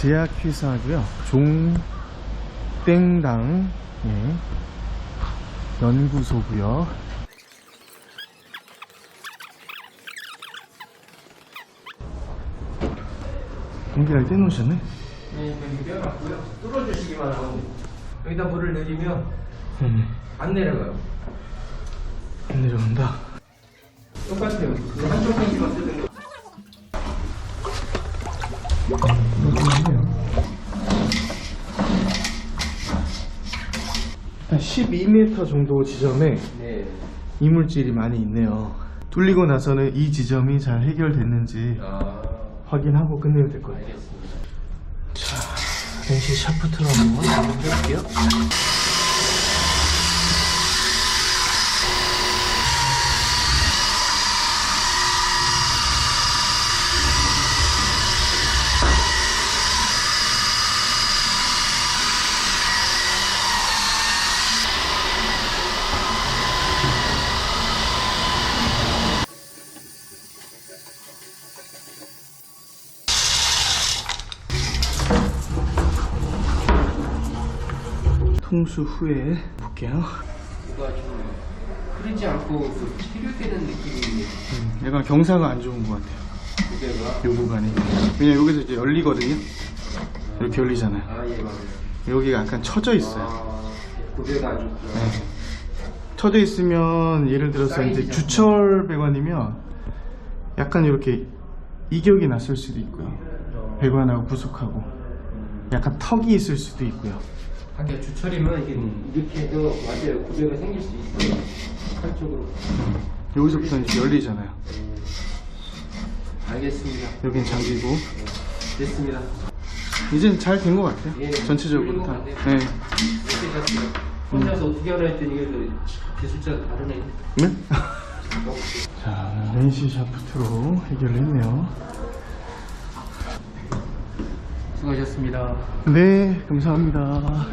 제약 회사고요. 종땡당 예. 연구소고요. 공기를 떼놓으셨네? 네, 여기 빼놨고요. 뚫어주시기만 하면 여기다 물을 내리면 네. 안 내려가요. 안 내려간다. 똑같아요. 그 한쪽 뜯는 한 12m 정도 지점에 네. 이물질이 많이 있네요. 뚫리고 나서는 이 지점이 잘 해결됐는지 아, 확인하고 끝내야 될것 같아요. 알겠습니다. 벤시 샤프트로 한번 해볼게요. 통수 후에 볼게요. 이거 좀 흐르지 않고 그 체류되는 느낌이 음, 약간 경사가 안 좋은 것 같아요. 무게가. 요 구간이. 왜냐 여기서 이제 열리거든요. 이렇게 열리잖아요. 아, 예, 맞아요. 여기가 약간 처져 있어요. 아, 고개가 안 좋구나. 네. 처져 있으면 예를 들어서 이제 주철 배관이면 약간 이렇게 이격이 났을 수도 있고요. 어, 배관하고 부속하고 약간 턱이 있을 수도 있고요. 하긴 주철이면 이게 음. 이렇게 해도 맞아요. 고개가 생길 수 있어요. 한쪽으로. 여기서부터 이제 열리잖아요. 알겠습니다. 여긴 잠기고 됐습니다. 이젠 잘 된 것 같아요. 예, 전체적으로 다. 훌륭한데요. 네. 이렇게 잤어요. 혼자서 어떻게 하라 했더니 이게 또 기술자가 다르네. 네? 자, 렌시 샤프트로 해결을 했네요. 수고하셨습니다. 네, 감사합니다.